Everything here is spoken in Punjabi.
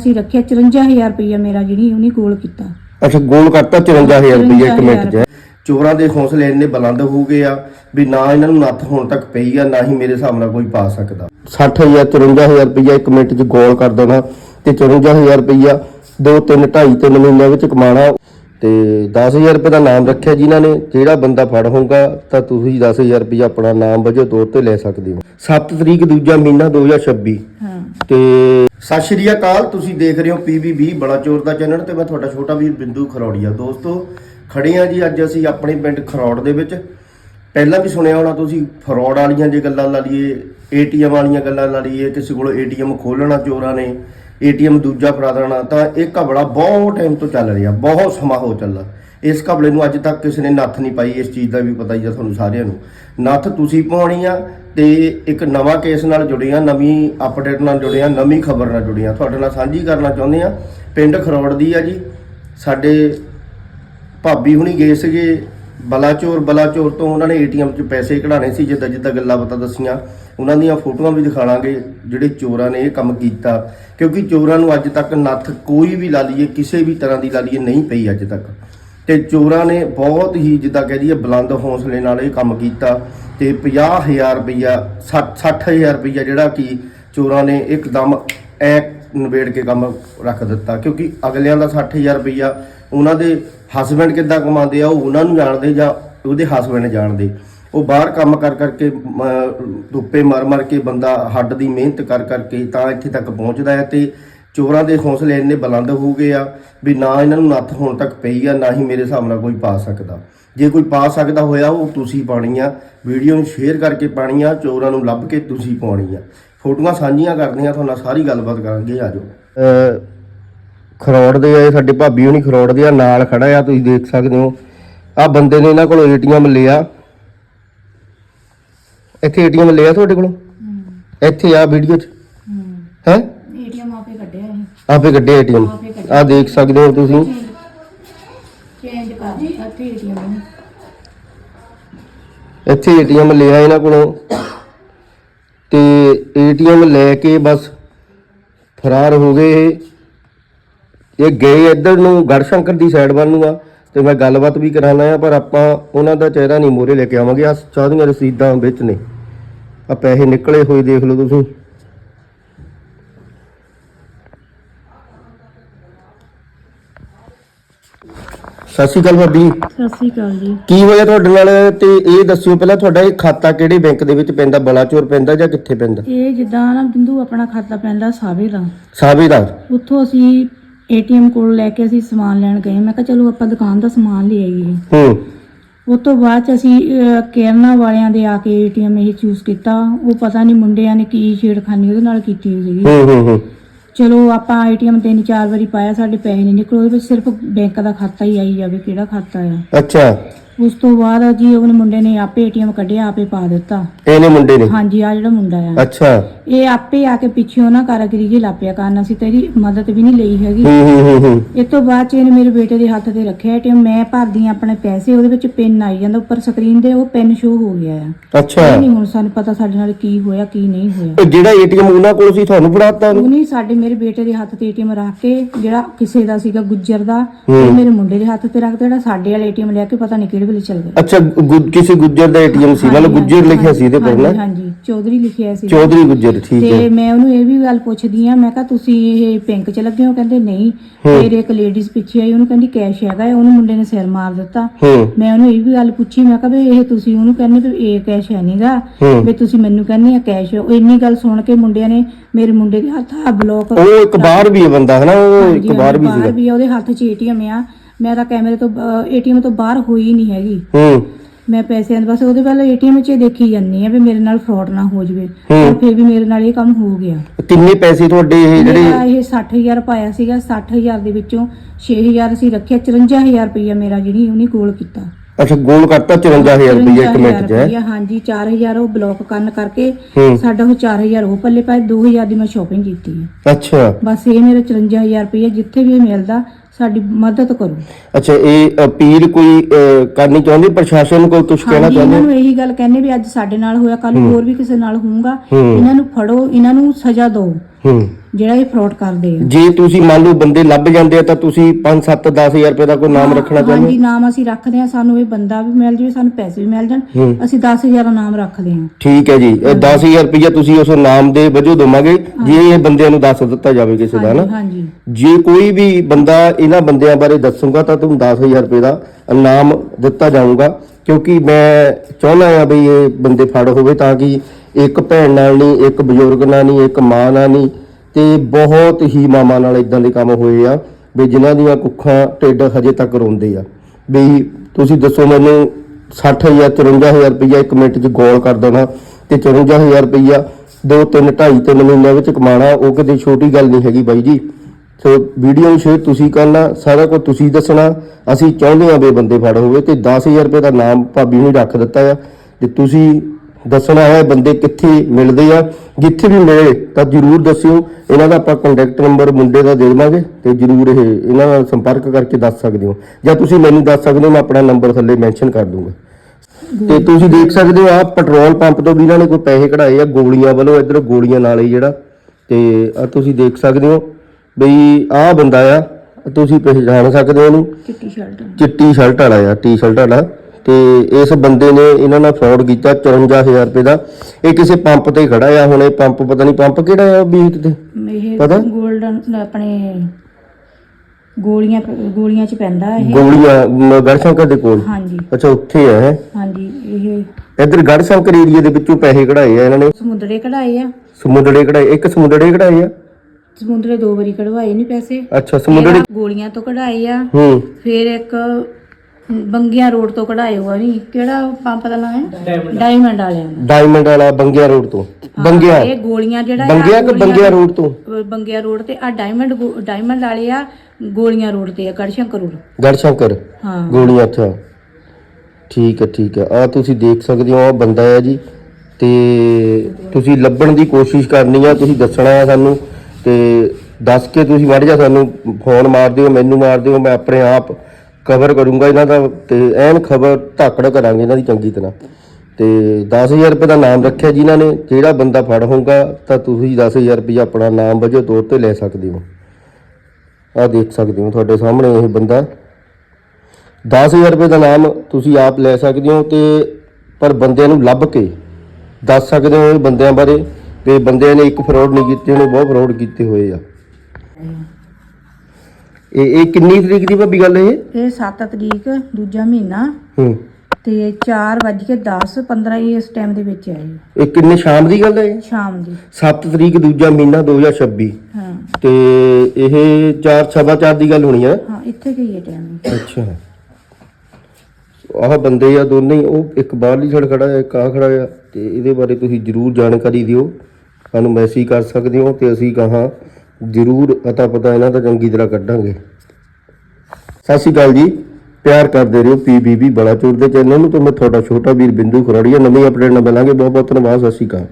ਅਸੀਂ ਰੱਖਿਆ 54000 ਰੁਪਇਆ ਮੇਰਾ ਜਿਹੜੀ ਉਹਨੇ ਕੋਲ ਕੀਤਾ। ਅੱਛਾ ਗੋਲ ਕਰਤਾ 54000 ਰੁਪਏ ਇੱਕ ਮਿੰਟ 'ਚ। 54,000 ਚੋਰਾਂ ਦੇ ਹੌਸਲੇ ਇੰਨੇ ਬੁਲੰਦ ਹੋ ਗਏ ਆ ਵੀ ਨਾ ਇਹਨਾਂ ਨੂੰ ਨੱਥ ਹੋਣ ਤੱਕ ਪਈ ਆ ਨਾ ਹੀ ਮੇਰੇ ਹਿਸਾਬ ਨਾਲ ਕੋਈ ਪਾ ਸਕਦਾ। 60000 54000 ਰੁਪਏ ਇੱਕ ਮਿੰਟ 'ਚ ਗੋਲ ਕਰ ਦੇਣਾ ਤੇ 54000 ਰੁਪਏ 2 3 2.5 3 ਮਹੀਨਿਆਂ ਵਿੱਚ ਕਮਾਣਾ ਤੇ 10000 ਰੁਪਏ ਦਾ ਨਾਮ ਰੱਖਿਆ ਜਿਨ੍ਹਾਂ ਨੇ, ਜਿਹੜਾ ਬੰਦਾ ਫੜ ਹੋਊਗਾ, ਤਾਂ ਤੁਸੀਂ 10000 ਰੁਪਏ ਆਪਣਾ ਨਾਮ ਵਜੋਂ ਤੌਰ ਤੇ ਲੈ ਸਕਦੇ ਹੋ। 7 ਤਰੀਕ ਦੂਜਾ ਮਹੀਨਾ 2026 ਹਾਂ ਤੇ ਸਤਿ ਸ਼੍ਰੀ ਅਕਾਲ, ਤੁਸੀਂ ਦੇਖ ਰਹੇ ਹੋ ਪੀਬੀਬੀ ਬੜਾ ਚੋਰ ਦਾ ਚੈਨਲ ਤੇ ਮੈਂ ਤੁਹਾਡਾ ਛੋਟਾ ਵੀਰ ਬਿੰਦੂ ਖਰੌੜੀਆ। ਦੋਸਤੋ, ਖੜੇ ਆ ਜੀ ਅੱਜ ਅਸੀਂ ਆਪਣੇ ਪਿੰਡ ਖਰੌੜ ਦੇ ਵਿੱਚ। ਪਹਿਲਾਂ ਵੀ ਸੁਣਿਆ ਹੋਣਾ ਤੁਸੀਂ, ਫਰੋਡ ਵਾਲੀਆਂ ਜੇ ਗੱਲਾਂ ਲਾ ਲਈਏ, ਏਟੀਐਮ ਵਾਲੀਆਂ ਗੱਲਾਂ ਲਾ ਲਈਏ, ਕਿਸੇ ਕੋਲ ਏਟੀਐਮ ਖੋਲਣਾ ਚੋਰਾਂ ਨੇ ਏਟੀਐਮ ਦੂਜਾ ਫੜਾ ਦੇਣਾ ਤਾਂ ਇਹ ਘਬੜਾ ਬਹੁਤ ਟਾਈਮ ਤੋਂ ਚੱਲ ਰਿਹਾ, ਬਹੁਤ ਸਮਾਂ ਹੋ ਚੱਲਾ। ਇਸ ਘਬਲੇ ਨੂੰ ਅੱਜ ਤੱਕ ਕਿਸੇ ਨੇ ਨੱਥ ਨਹੀਂ ਪਾਈ, ਇਸ ਚੀਜ਼ ਦਾ ਵੀ ਪਤਾ ਹੀ ਆ ਤੁਹਾਨੂੰ ਸਾਰਿਆਂ ਨੂੰ। ਨੱਥ ਤੁਸੀਂ ਪਾਉਣੀ ਆ ਤੇ ਇੱਕ ਨਵਾਂ ਕੇਸ ਨਾਲ ਜੁੜੇ ਨਵੀਂ ਅਪਡੇਟ ਨਾਲ ਜੁੜੇ ਨਵੀਂ ਖਬਰ ਨਾਲ ਜੁੜੀਆਂ। ਤੁਹਾਡੇ ਨਾਲ ਸਾਂਝੀ ਕਰਨਾ ਚਾਹੁੰਦੇ ਆ। ਪਿੰਡ ਖਰੋੜ ਦੀ ਆ ਜੀ, ਸਾਡੇ ਭਾਬੀ ਹੁਣੀ ਗਏ ਸੀਗੇ ਬਲਾਚੋਰ ਬਲਾਚੋਰ ਤੋਂ ਉਹਨਾਂ ਨੇ ਏਟੀਐਮ 'ਚ ਪੈਸੇ ਕਢਾਣੇ ਸੀ, ਜਿੱਦਾਂ ਜਿੱਦਾਂ ਗੱਲਾਂ ਬਾਤਾਂ ਦੱਸੀਆਂ। ਉਹਨਾਂ ਦੀਆਂ ਫੋਟੋਆਂ ਵੀ ਦਿਖਾਣਾਂਗੇ ਜਿਹੜੇ ਚੋਰਾਂ ਨੇ ਇਹ ਕੰਮ ਕੀਤਾ। ਕਿਉਂਕਿ ਚੋਰਾਂ ਨੂੰ ਅੱਜ ਤੱਕ ਨੱਥ ਕੋਈ ਵੀ ਲਾ ਲਈਏ, ਕਿਸੇ ਵੀ ਤਰ੍ਹਾਂ ਦੀ ਲਾ ਲਈਏ, ਨਹੀਂ ਪਈ ਅੱਜ ਤੱਕ। ਤੇ ਚੋਰਾਂ ਨੇ ਬਹੁਤ ਹੀ ਜਿੱਦਾਂ ਕਹਿ ਦਈਏ ਬੁਲੰਦ ਹੌਸਲੇ ਨਾਲ ਇਹ ਕੰਮ ਕੀਤਾ। ਤੇ 50000 ਰੁਪਈਆ 60000 ਰੁਪਈਆ ਜਿਹੜਾ ਕਿ ਚੋਰਾਂ ਨੇ ਇੱਕਦਮ ਐ ਨਵੇੜ ਕੇ ਕੰਮ ਰੱਖ ਦਿੱਤਾ। ਕਿਉਂਕਿ ਅਗਲਿਆਂ ਦਾ 60000 ਰੁਪਈਆ, ਉਹਨਾਂ ਦੇ ਹਸਬੰਡ ਕਿੱਦਾਂ ਕਮਾਉਂਦੇ ਆ ਉਹ ਉਹਨਾਂ ਨੂੰ ਜਾਣਦੇ ਜਾਂ ਉਹਦੇ ਹਸਬੰਡ ਜਾਣਦੇ। ਉਹ ਬਾਹਰ ਕੰਮ ਕਰ ਕਰਕੇ ਮ, ਧੁੱਪੇ ਮਰ ਮਰ ਕੇ ਬੰਦਾ ਹੱਡ ਦੀ ਮਿਹਨਤ ਕਰ ਕਰਕੇ ਤਾਂ ਇੱਥੇ ਤੱਕ ਪਹੁੰਚਦਾ ਹੈ ਤੇ ਚੋਰਾਂ ਦੇ ਹੌਸਲੇ ਇੰਨੇ ਬੁਲੰਦ ਹੋ ਗਏ ਆ ਵੀ ਨਾ ਇਹਨਾਂ ਨੂੰ ਨੱਥ ਹੋਣ ਤੱਕ ਪਈ ਆ ਨਾ ਹੀ ਮੇਰੇ ਹਿਸਾਬ ਨਾਲ ਕੋਈ ਪਾ ਸਕਦਾ। ਜੇ ਕੋਈ ਪਾ ਸਕਦਾ ਹੋਇਆ ਉਹ ਤੁਸੀਂ ਪਾਣੀ ਆ। ਵੀਡੀਓ ਨੂੰ ਸ਼ੇਅਰ ਕਰਕੇ ਪਾਣੀ ਆ ਚੋਰਾਂ ਨੂੰ ਲੱਭ ਕੇ ਤੁਸੀਂ ਪਾਉਣੀ ਆ। ਫੋਟੋਆਂ ਸਾਂਝੀਆਂ ਕਰਦੇ ਆ ਤੁਹਾਨੂੰ ਸਾਰੀ ਗੱਲਬਾਤ ਕਰਾਂਗੇ ਆਜੋ ਖਰੋੜ ਦੇ ਆ ਸਾਡੇ ਭਾਬੀ ਹੁਣੀ ਖਰੋੜ ਦੇ ਆ ਨਾਲ ਖੜਾ ਆ ਤੁਸੀਂ ਦੇਖ ਸਕਦੇ ਹੋ। ਆ ਬੰਦੇ ਨੇ ਇਹਨਾਂ ਕੋਲੋਂ ਏਟੀਐਮ ਲਿਆ। ਇੱਥੇ ਏਟੀਐਮ ਲਿਆ ਤੁਹਾਡੇ ਕੋਲੋਂ? ਇੱਥੇ ਆ ਵੀਡੀਓ 'ਚ। ਹੈ। ਏਟੀਐਮ ਆਪੇ ਕੱਢਿਆ ਇਹ। ਆਪੇ ਏਟੀਐਮ। ਕੱਢਿਆ। ਆ ਦੇਖ ਸਕਦੇ ਹੋ ਤੁਸੀਂ। ਚੇਂਜ ਕਰ ਦਿੱਤਾ ਤੇ ਏਟੀਐਮ ਨੇ। ਇੱਥੇ ਏਟੀਐਮ ਲਿਆ ਇਹਨਾਂ ਕੋਲੋਂ। ਤੇ ਏਟੀਐਮ ਲੈ ਕੇ ਬਸ ਫਰਾਰ ਹੋ ਗਏ ਇਹ। ਇਹ ਗਏ ਇੱਧਰ ਨੂੰ ਗੜਸ਼ੰਕਰ ਦੀ ਸਾਈਡ ਵੱਲ ਨੂੰ ਆ ਤੇ ਮੈਂ ਗੱਲਬਾਤ ਵੀ ਕਰਾਉਣਾ ਆ ਪਰ ਆਪਾਂ ਉਹਨਾਂ ਦਾ ਚਿਹਰਾ ਨਹੀਂ ਮੋਰੇ ਲੈ ਕੇ ਆਵਾਂਗੇ। ਆ ਦੀਆਂ ਰਸੀਦਾਂ ਵਿੱਚ ਨੇ। ਆ ਪੈਸੇ ਨਿਕਲੇ ਹੋਏ ਦੇਖ ਲਓ ਤੁਸੀਂ। ਸਤਿ ਸ਼੍ਰੀ ਅਕਾਲ ਭਾਬੀ। ਸਤਿ ਸ੍ਰੀ ਅਕਾਲ ਜੀ। ਕੀ ਹੋਇਆ ਤੁਹਾਡੇ ਨਾਲ? ਤੇ ਇਹ ਦੱਸਿਓ ਪਹਿਲਾਂ ਤੁਹਾਡਾ ਇਹ ਖਾਤਾ ਕਿਹੜੇ ਬੈਂਕ ਦੇ ਵਿੱਚ ਪੈਂਦਾ? ਬਲਾਚੌਰ ਪੈਂਦਾ ਜਾਂ ਕਿੱਥੇ ਪੈਂਦਾ? ਇਹ ਜਿੱਦਾਂ ਨਾ ਬਿੰਦੂ ਆਪਣਾ ਖਾਤਾ ਪੈਂਦਾ ਸਾਵੇ ਦਾ ਉੱਥੋਂ ਅਸੀਂ ਏਟੀਐਮ ਕੋਲ ਲੈ ਕੇ ਅਸੀਂ ਸਮਾਨ ਲੈਣ ਗਏ। ਮੈਂ ਕਿਹਾ ਚਲੋ ਆਪਾਂ ਦੁਕਾਨ ਦਾ ਸਮਾਨ ਲੈ ਆਈਏ। ਹੂੰ। ਉਸ ਤੋਂ ਬਾਅਦ 'ਚ ਅਸੀਂ ਅਹ, ਕੇਰਨਾ ਵਾਲਿਆਂ ਦੇ ਆ ਕੇ ਏਟੀਐਮ ਇਹ ਚੂਜ਼ ਕੀਤਾ। ਉਹ ਪਤਾ ਨਹੀਂ ਮੁੰਡਿਆਂ ਨੇ ਕੀ ਛੇੜਖਾਨੀ ਉਹਦੇ ਨਾਲ ਕੀਤੀ ਹੋਈ ਸੀਗੀ। ਹੂੰ ਹੂੰ ਹੂੰ। ਚਲੋ ਆਪਾਂ ਏਟੀਐਮ ਤਿੰਨ ਚਾਰ ਵਾਰੀ ਪਾਇਆ ਸਾਡੇ ਪੈਸੇ ਨਹੀਂ ਨਿਕਲੇ। ਉਹਦੇ ਵਿੱਚ ਸਿਰਫ ਬੈਂਕ ਦਾ ਖਾਤਾ ਹੀ ਆਈ ਜਾਵੇ ਕਿਹੜਾ ਖਾਤਾ ਆ। ਅੱਛਾ। ਉਸ ਤੋਂ ਬਾਅਦ ਜੀ ਉਹਨੇ ਮੁੰਡੇ ਨੇ ਆਪੇ ਏਟੀਐਮ ਕੱਢਿਆ ਆਪੇ ਪਾ ਦਿੱਤਾ। ਇਹਨੇ ਮੁੰਡੇ ਨੇ? ਹਾਂਜੀ ਆ ਜਿਹੜਾ ਮੁੰਡਾ ਆ। ਅੱਛਾ। ਇਹ ਆਪੇ ਆ ਕੇ ਪਿੱਛੋਂ ਨਾ ਕਾਰਾਗਰੀ ਜੀ ਲਾਪਿਆ ਕਰਨ ਅਸੀਂ ਤੇਰੀ ਮਦਦ ਵੀ ਨਹੀਂ ਲਈ ਹੈਗੀ। ਹੂੰ ਹੂੰ ਹੂੰ ਹੂੰ। ਇਸ ਤੋਂ ਬਾਅਦ ਚ ਇਹਨੇ ਮੇਰੇ ਬੇਟੇ ਦੇ ਹੱਥ ਤੇ ਰੱਖਿਆ ਏਟੀਐਮ ਮੈਂ ਭਰਦੀ ਹਾਂ ਆਪਣੇ ਪੈਸੇ ਉਹਦੇ ਵਿੱਚ ਪਿੰਨ ਆਈ ਜਾਂਦਾ ਉੱਪਰ ਸਕਰੀਨ ਦੇ ਉਹ ਪਿੰਨ ਸ਼ੋ ਹੋ ਗਿਆ ਆ। ਅੱਛਾ। ਇਹ ਨਹੀਂ ਹੁਣ ਸਾਨੂੰ ਪਤਾ ਸਾਡੇ ਨਾਲ ਕੀ ਹੋਇਆ ਕੀ ਨਹੀਂ ਹੋਇਆ। ਇਹ ਜਿਹੜਾ ਏਟੀਐਮ ਉਹਨਾਂ ਕੋਲ ਸੀ ਤੁਹਾਨੂੰ ਫੜਾਤਾ ਉਹ ਉਹਨੂੰ? ਨਹੀਂ ਸਾਡੇ ਮੇਰੇ ਬੇਟੇ ਦੇ ਹੱਥ ਤੇ ਏਟੀਐਮ ਰੱਖ ਕੇ ਜਿਹੜਾ ਕਿਸੇ ਦਾ ਸੀਗਾ ਗੁੱਜਰ ਦਾ ਹੂੰ। ਤੇ ਮੇਰੇ ਮੁੰਡੇ ਦੇ ਹੱਥ ਤੇ ਰੱਖ ਤੇ ਜਿਹੜਾ ਸਾਡੇ ਵਾਲਾ ਏਟੀਐਮ ਲੈ ਕੇ ਪਤਾ ਨਹੀਂ ਕਿਹੜੇ ਵੇਲੇ ਚੱਲ ਗਿਆ ਅੱਛਾ ਕਿਸੇ ਗੁੱਜਰ ਦਾ ਏਟੀਐਮ ਸੀ ਮਤਲਬ ਹਾਂਜੀ, ਗੁੱਜਰ ਲਿਖਿਆ ਸੀ ਇਹਦੇ ਪਰ ਹਾਂਜੀ, ਨਾ ਹਾਂਜੀ ਚੌਧਰੀ ਲਿਖਿਆ ਸੀ। ਚੌਧਰੀ ਗੁੱਜਰ ਠੀਕ ਤੇ ਹੈ। ਮੈਂ ਉਹਨੂੰ ਇਹ ਵੀ ਗੱਲ ਪੁੱਛਦੀ ਆ ਮੈਂ ਕਿਹਾ ਤੁਸੀਂ ਇਹ ਬੈਂਕ 'ਚ ਲੱਗੇ ਹੋ? ਕਹਿੰਦੇ ਨਹੀਂ। ਹੂੰ। ਫਿਰ ਇੱਕ ਲੇਡੀਜ਼ ਪਿੱਛੇ ਆਈ ਉਹਨੂੰ ਕਹਿੰਦੀ ਕੈਸ਼ ਹੈਗਾ ਹੈ, ਉਹਨੂੰ ਮੁੰਡੇ ਨੇ ਸਿਰ ਮਾਰ ਦਿੱਤਾ। ਹੂੰ। ਮੈਂ ਉਹਨੂੰ ਇਹ ਵੀ ਗੱਲ ਪੁੱਛੀ ਮੈਂ ਕਿਹਾ ਵੀ ਇਹ ਤੁਸੀਂ ਉਹਨੂੰ ਕਹਿੰਦੇ ਵੀ ਇਹ ਕੈਸ਼ ਹੈ ਨਹੀਂਗਾ ਹੂੰ। ਵੀ ਤੁਸੀਂ ਮੈਨੂੰ ਕਹਿੰਦੇ ਆ ਕੈਸ਼। ਉਹ ਇੰਨੀ ਗੱਲ ਸੁਣ ਕੇ ਮੁੰਡਿਆਂ ਨੇ ਮੇਰੇ ਮੁੰਡੇ ਦੇ ਹੱਥ ਆ ਬਲੌਕ ਉਹ ਇੱਕ ਬਾਹਰ ਵੀ ਹੈ ਬੰਦਾ ਹਨਾ? ਉਹ ਹਾਂਜੀ, ਇੱਕ ਬਾਹਰ ਵੀ ਬਾਹਰ ਸੀਗਾ ਵੀ ਆ, ਉਹਦੇ ਹੱਥ 'ਚ ਏਟੀਐਮ ਆ। ਮੈਂ ਤਾਂ ਕੈਮਰੇ ਤੋਂ ਏਟੀਐਮ ਤੋਂ ਬਾਹਰ ਹੋਈ ਨਹੀਂ ਹੈਗੀ। ਹੂੰ। ਮੈਂ ਪੈਸਿਆਂ ਦੇ ਬਸ ਉਹਦੇ ਵੱਲ ਏਟੀਐਮ 'ਚ ਹੀ ਦੇਖੀ ਜਾਂਦੀ ਆ ਵੀ ਮੇਰੇ ਨਾਲ ਫਰਾਡ ਨਾ ਹੋ ਜਵੇ। ਪਰ ਫਿਰ ਵੀ ਮੇਰੇ ਨਾਲ ਇਹ ਕੰਮ ਹੋ ਗਿਆ। ਕਿੰਨੇ ਪੈਸੇ ਤੁਹਾਡੇ ਇਹ ਮੇਰਾ ਜਿਹੜੇ ਇਹ 60000 ਪਾਇਆ ਸੀਗਾ 60000 ਦੇ ਵਿੱਚੋਂ 6000 ਅਸੀਂ ਰੱਖਿਆ 54000 ਰੁਪਇਆ ਮੇਰਾ ਜਿਹੜੀ ਉਹਨੇ ਕੋਲ ਕੀਤਾ। ਅੱਛਾ ਗੋਲ ਕਰਤਾ 54000 ਰੁਪਏ ਇੱਕ ਮਿੰਟ 'ਚ ਹੈ? ਹਾਂਜੀ 4000 ਉਹ ਬਲੌਕ ਕਰਨ ਕਰਕੇ ਸਾਡਾ ਉਹ 4000 ਉਹ ਪੱਲੇ ਪਾਏ 2000 ਦੀ ਮੈਂ ਸ਼ਾਪਿੰਗ ਕੀਤੀ ਹੈ। ਅੱਛਾ। ਬਸ ਇਹ ਮੇਰਾ 54000 ਰੁਪਇਆ ਜਿੱਥੇ ਵੀ ਮਿਲਦਾ ਸਾਡੀ ਮਦਦ ਕਰੋ। ਅੱਛਾ ਇਹ ਅਪੀਲ ਕੋਈ ਅਹ, ਕਰਨੀ ਚਾਹੁੰਦੇ? ਪ੍ਰਸ਼ਾਸਨ ਕੋਲ ਕੁਝ ਕਹਿਣਾ ਹਾਂਜੀ ਚਾਹੁੰਦੇ? ਇਹਨਾਂ ਨੂੰ ਇਹੀ ਗੱਲ ਕਹਿੰਦੇ ਵੀ ਅੱਜ ਸਾਡੇ ਨਾਲ ਹੋਇਆ ਕੱਲ ਹੋਰ ਵੀ ਕਿਸੇ ਨਾਲ ਹੋਊਗਾ। ਇਹਨਾਂ ਨੂੰ ਫੜੋ ਇਹਨਾਂ ਨੂੰ ਸਜ਼ਾ ਦਿਓ। ਹੂੰ। ਜਿਹੜਾ ਇਹ ਫਰਾਡ ਕਰਦੇ ਆ। ਜੇ ਤੁਸੀਂ ਮੰਨ ਲਓ ਬੰਦੇ ਲੱਭ ਜਾਂਦੇ ਆ ਤਾਂ ਤੁਸੀਂ 5 7 10000 ਰੁਪਏ ਦਾ ਕੋਈ ਨਾਮ ਰੱਖਣਾ ਚਾਹੁੰਦੇ ਹਾਂਜੀ ਨਾਮ ਅਸੀਂ ਰੱਖਦੇ ਆ ਸਾਨੂੰ ਇਹ ਬੰਦਾ ਵੀ ਮਿਲ ਜਾਵੇ ਸਾਨੂੰ ਪੈਸੇ ਵੀ ਮਿਲ ਜਾਣ ਹੂੰ। ਅਸੀਂ 10000 ਦਾ ਨਾਮ ਰੱਖਦੇ ਆ ਠੀਕ ਹੈ ਜੀ ਇਹ 10000 ਰੁਪਏ ਤੁਸੀਂ ਉਸ ਨਾਮ ਦੇ ਵਜੋਂ ਦੇਵਾਂਗੇ ਜੇ ਇਹ ਬੰਦਿਆਂ ਨੂੰ ਦੱਸ ਦਿੱਤਾ ਜਾਵੇ ਕਿਸੇ ਦਾ ਨਾ ਹਾਂਜੀ ਜੇ ਕੋਈ ਵੀ ਬੰਦਾ ਇਹਨਾਂ ਬੰਦਿਆਂ ਬਾਰੇ ਦੱਸੂਗਾ ਤਾਂ ਤੁਹਾਨੂੰ 10000 ਰੁਪਏ ਦਾ ਇਨਾਮ ਦਿੱਤਾ ਜਾਊਗਾ ਕਿਉਂਕਿ ਮੈਂ ਚਾਹੁੰਦਾ ਆ ਵੀ ਇਹ ਬੰਦੇ ਫੜ ਹੋਵੇ ਤਾਂ ਕਿ ਇੱਕ ਭੈਣ ਨਾਲ ਨਹੀਂ, ਇੱਕ ਬਜ਼ੁਰਗ ਨਾਲ ਨਹੀਂ, ਇੱਕ ਮਾਂ ਨਾਲ ਨਹੀਂ, ਤੇ ਬਹੁਤ ਹੀ ਮਾਮਾ ਨਾਲ ਇਦਾਂ ਦੇ ਕੰਮ ਹੋਏ ਆ ਵੀ ਜਿਨ੍ਹਾਂ ਦੀਆਂ ਕੁੱਖਾਂ ਢਿੱਡ ਹਜੇ ਤੱਕ ਰੋਂਦੇ ਆ। ਵੀ ਤੁਸੀਂ ਦੱਸੋ ਮੈਨੂੰ 60000 54000 ਰੁਪਈਆ ਇੱਕ ਮਿੰਟ 'ਚ ਗੋਲ ਕਰ ਦੇਣਾ ਤੇ 54000 ਰੁਪਈਆ ਦੋ ਤਿੰਨ ਢਾਈ ਤਿੰਨ ਮਹੀਨਿਆਂ ਵਿੱਚ ਕਮਾਣਾ ਉਹ ਕਿਤੇ ਛੋਟੀ ਗੱਲ ਨਹੀਂ ਹੈਗੀ ਬਾਈ ਜੀ। ਸੋ ਵੀਡੀਓ ਨੂੰ ਸ਼ੇਅਰ ਤੁਸੀਂ ਕਰਨਾ, ਸਾਰਾ ਕੁਝ ਤੁਸੀਂ ਦੱਸਣਾ, ਅਸੀਂ ਚਾਹੁੰਦੇ ਹਾਂ ਵੀ ਬੰਦੇ ਫੜ ਹੋਵੇ ਤੇ 10000 ਰੁਪਏ ਦਾ ਨਾਮ ਭਾਬੀ ਨੂੰ ਰੱਖ ਦਿੱਤਾ ਆ, ਤੇ ਤੁਸੀਂ ਦੱਸਣਾ ਹੈ ਬੰਦੇ ਕਿੱਥੇ ਮਿਲਦੇ ਆ ਜਿੱਥੇ ਵੀ ਮਿਲੇ ਤਾਂ ਜਰੂਰ ਦੱਸਿਓ। ਇਹਨਾਂ ਦਾ ਆਪਾਂ ਕੰਟੈਕਟ ਨੰਬਰ ਮੁੰਡੇ ਦਾ ਦੇ ਦੇਵਾਂਗੇ ਤੇ ਜਰੂਰ ਇਹ ਇਹਨਾਂ ਨਾਲ ਸੰਪਰਕ ਕਰਕੇ ਦੱਸ ਸਕਦੇ ਹੋ। ਜਾਂ ਤੁਸੀਂ ਮੈਨੂੰ ਦੱਸ ਸਕਦੇ ਹੋ ਮੈਂ ਆਪਣਾ ਨੰਬਰ ਥੱਲੇ ਮੈਂਸ਼ਨ ਕਰ ਦੂੰਗਾ। ਤੇ ਤੁਸੀਂ ਦੇਖ ਸਕਦੇ ਹੋ ਆ ਪੈਟਰੋਲ ਪੰਪ ਤੋਂ ਵੀ ਇਹਨਾਂ ਨੇ ਕੋਈ ਪੈਸੇ ਕਢਾਏ ਆ ਗੋਲੀਆਂ ਵੱਲੋਂ ਇੱਧਰ ਗੋਲੀਆਂ ਨਾਲ ਹੀ ਜਿਹੜਾ। ਤੇ ਆ ਤੁਸੀਂ ਦੇਖ ਸਕਦੇ ਹੋ ਬਈ ਆਹ ਬੰਦਾ ਆ ਤੁਸੀਂ ਪਹਿਚਾਣ ਸਕਦੇ ਹੋ ਇਹਨੂੰ। ਚਿੱਟੀ ਸ਼ਰਟ ਚਿੱਟੀ ਸ਼ਰਟ ਵਾਲਾ ਆ ਟੀ-ਸ਼ਰਟ ਵਾਲਾ। ਤੇ ਇਸ ਬੰਦੇ ਨੇ ਇਹਨਾਂ ਨਾਲ ਫਰਾਡ ਕੀਤਾ 54000 ਰੁਪਏ ਦਾ। ਇਹ ਕਿਸੇ ਪੰਪ ਤੇ ਖੜਾ ਆ ਹੁਣ ਇਹ ਪੰਪ ਪਤਾ ਨਹੀਂ ਪੰਪ ਕਿਹੜਾ ਆ ਬੀਟ ਤੇ ਇਹ ਪਤਾ? 골ਡਨ ਆਪਣੇ ਗੋਲੀਆਂ ਗੋਲੀਆਂ ਚ ਪੈਂਦਾ ਇਹ। ਗੋਲੀਆਂ ਗੜਸ਼ੰਕਰ ਦੇ ਕੋਲ? ਹਾਂਜੀ। ਅੱਛਾ ਉੱਥੇ ਆ ਇਹ ਹਾਂਜੀ ਇਹ ਇੱਧਰ ਗੜਸ਼ੰਕਰ ਏਰੀਆ ਦੇ ਵਿੱਚੋਂ ਪੈਸੇ ਕਢਾਏ ਆ ਇਹਨਾਂ ਨੇ। ਸਮੁੰਦਰੇ ਕਢਾਏ ਆ। ਸਮੁੰਦੜੇ ਕਢਾਏ ਇੱਕ ਸਮੁੰਦੜੇ ਕਢਾਏ ਆ? ਸਮੁੰਦਰੇ ਦੋ ਵਾਰੀ ਕਢਵਾਏ ਨਹੀਂ ਪੈਸੇ। ਅੱਛਾ ਸਮੁੰਦੜੇ ਗੋਲੀਆਂ ਤੋਂ ਕਢਾਏ ਆ। ਹੂੰ। ਫਿਰ ਇੱਕ ਬੰਗੀਆਂ ਰੋਡ ਤੋਂ ਕਢਾਏ ਹੋਆ ਨਹੀਂ ਕਿਹੜਾ ਪੰਪ ਦਾ ਨਾਮ ਹੈ ਡਾਇਮੰਡ ਵਾਲਿਆਂ ਦਾ। ਡਾਇਮੰਡ ਵਾਲਾ ਬੰਗਿਆ ਰੋਡ ਤੋਂ। ਬੰਗਿਆ। ਇਹ ਗੋਲੀਆਂ ਜਿਹੜਾ ਆ, ਬੰਗਿਆ ਕਿ ਬੰਗਿਆ ਰੋਡ ਤੋਂ? ਬੰਗਿਆ ਰੋਡ ਤੇ ਆ ਡਾਇਮੰਡ ਡਾਇਮੰਡ ਵਾਲੇ ਆ ਗੋਲੀਆਂ ਰੋਡ ਤੇ ਆ ਗੜਸ਼ੰਕਰ ਰੋਡ। ਗੜਸ਼ੰਕਰ? ਹਾਂ। ਗੋਲੀਆਂ ਅੱਛਾ। ਠੀਕ ਹੈ ਠੀਕ ਹੈ। ਆ ਤੁਸੀਂ ਦੇਖ ਸਕਦੇ ਹੋ ਆ ਬੰਦਾ ਹੈ ਜੀ। ਤੇ ਤੁਸੀਂ ਲੱਭਣ ਦੀ ਕੋਸ਼ਿਸ਼ ਕਰਨੀ ਆ ਤੁਸੀਂ ਦੱਸਣਾ ਆ ਸਾਨੂੰ। ਤੇ ਦੱਸ ਕੇ ਤੁਸੀਂ ਮੜ ਜਾ ਸਾਨੂੰ ਫੋਨ ਮਾਰ ਦਿਓ ਮੈਨੂੰ ਮਾਰ ਦਿਓ ਮੈਂ ਆਪਣੇ ਆਪ ਕਵਰ ਕਰੂੰਗਾ ਇਹਨਾਂ ਦਾ ਤੇ ਐਨ ਖਬਰ ਧਾਕੜ ਕਰਾਂਗੇ ਇਹਨਾਂ ਦੀ ਚੰਗੀ ਤਰ੍ਹਾਂ। ਤੇ 10000 ਰੁਪਏ ਦਾ ਨਾਮ ਰੱਖਿਆ ਜਿਨ੍ਹਾਂ ਨੇ, ਜਿਹੜਾ ਬੰਦਾ ਫੜ ਹੋਊਗਾ ਤਾਂ ਤੁਸੀਂ 10000 ਰੁਪਏ ਆਪਣਾ ਨਾਮ ਵਜੋਂ ਤੌਰ ਤੇ ਲੈ ਸਕਦੇ ਹੋ। ਆ ਦੇਖ ਸਕਦੇ ਹੋ ਤੁਹਾਡੇ ਸਾਹਮਣੇ ਇਹ ਬੰਦਾ। 10000 ਰੁਪਏ ਦਾ ਨਾਮ ਤੁਸੀਂ ਆਪ ਲੈ ਸਕਦੇ ਹੋ ਤੇ ਪਰ ਬੰਦਿਆਂ ਨੂੰ ਲੱਭ ਕੇ ਦੱਸ ਸਕਦੇ ਹੋ ਇਹ ਬੰਦਿਆਂ ਬਾਰੇ। ਤੇ ਬੰਦਿਆਂ ਨੇ ਇੱਕ ਫਰਾਡ ਨਹੀਂ ਕੀਤੇ, ਉਹਨੇ ਬਹੁਤ ਫਰਾਡ ਕੀਤੇ ਹੋਏ ਆ। ਇਹ ਇਹ ਕਿੰਨੀ ਤਰੀਕ ਦੀ ਭਾਬੀ ਗੱਲ ਇਹ? ਇਹ 7 ਤਰੀਕ ਦੂਜਾ ਮਹੀਨਾ। ਹੂੰ। ਤੇ 4 ਵੱਜ ਕੇ 10 15 ਇਸ ਟਾਈਮ ਦੇ ਵਿੱਚ ਆਏ। ਇਹ ਕਿੰਨੇ ਸ਼ਾਮ ਦੀ ਗੱਲ ਹੈ ਇਹ? ਸ਼ਾਮ ਦੀ। 7 ਤਰੀਕ ਦੂਜਾ ਮਹੀਨਾ 2026 ਹਾਂ। ਤੇ ਇਹ 4 ਸਵਾ ਚਾਰ ਦੀ ਗੱਲ ਹੋਣੀ ਹੈ ਹਾਂ ਇੱਥੇ ਗਈ ਹੈ ਟਾਈਮ ਅੱਛਾ। ਆਹ ਬੰਦੇ ਆ ਦੋਨੇ ਹੀ ਉਹ ਇੱਕ ਬਾਹਰਲੀ ਸਾਈਡ ਖੜਾ ਹੈ ਇੱਕ ਆ ਖੜਾ ਹੈ ਤੇ ਇਹਦੇ ਬਾਰੇ ਤੁਸੀਂ ਜਰੂਰ ਜਾਣਕਾਰੀ ਦਿਓ। ਸਾਨੂੰ ਮੈਸੇਜ ਕਰ ਸਕਦੇ ਹੋ ਤੇ ਅਸੀਂ ਕਹਾਂ ਜਰੂਰ ਅਤਾ ਪਤਾ ਇਹਨਾਂ ਦਾ ਚੰਗੀ ਤਰ੍ਹਾਂ ਕੱਢਾਂਗੇ। ਸਤਿ ਸ਼੍ਰੀ ਅਕਾਲ ਜੀ। ਪਿਆਰ ਕਰਦੇ ਰਹੋ ਪੀਬੀਬੀ ਬਲਾਚੌਰ ਦੇ ਚੈਨਲ ਨੂੰ ਤੇ ਮੈਂ ਤੁਹਾਡਾ ਛੋਟਾ ਵੀਰ ਬਿੰਦੂ ਖਰੜੀਆ। ਨਵੀਂ ਅਪਡੇਟ ਨਾਲ ਮਿਲਾਂਗੇ। ਬਹੁਤ ਬਹੁਤ ਧੰਨਵਾਦ। ਸਤਿ ਸ਼੍ਰੀ ਅਕਾਲ।